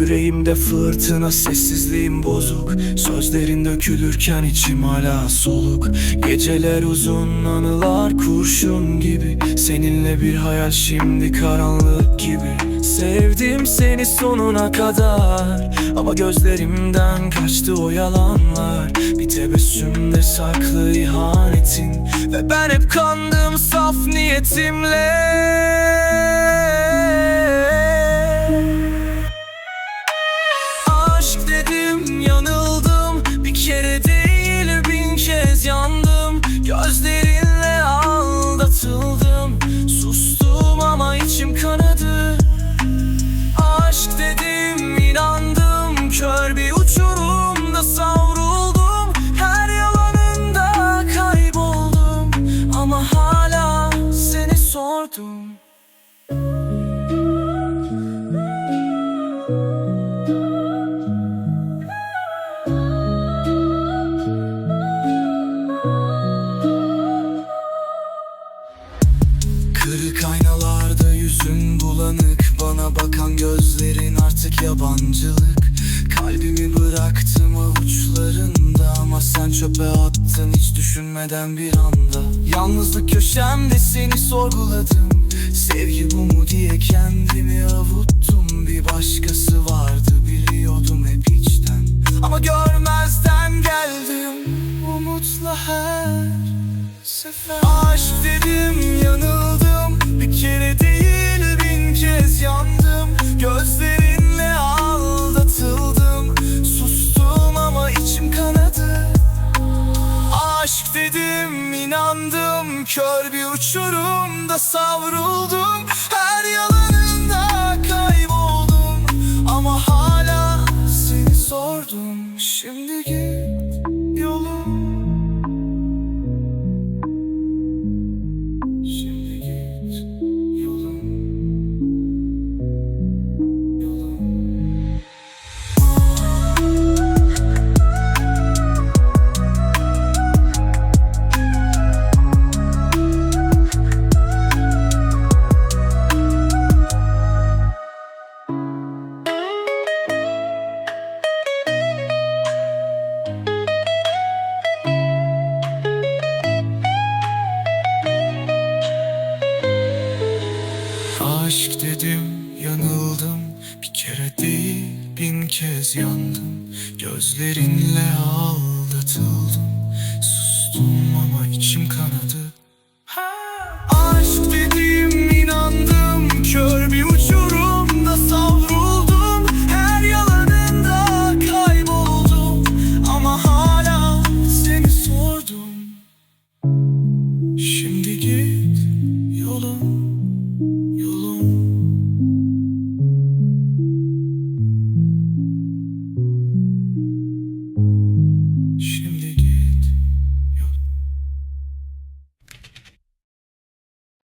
Yüreğimde fırtına sessizliğim bozuk. Sözlerin dökülürken içim hala soluk. Geceler uzun anılar kurşun gibi. Seninle bir hayal şimdi karanlık gibi. Sevdim seni sonuna kadar. Ama gözlerimden kaçtı o yalanlar. Bir tebessümde saklı ihanetin. Ve ben hep kandım saf niyetimle yüzün bulanık Bana bakan gözlerin artık yabancılık. Kalbimi bıraktım avuçlarında Ama sen çöpe attın hiç düşünmeden bir anda. Yalnızlık köşemde seni sorguladım Sevgi bu mu diye kendimi avuttum. Bir başkası vardı biliyordum hep içten. Ama görmezden geldim umutla her sefer. Aşk dedim yanıldım Bir kere inandım Kör bir uçurumda savruldum. Her yalanında kayboldum. Ama hala seni sordum Şimdi git kez yandım Gözlerinle aldatıldım. Sustum ama içim kanadı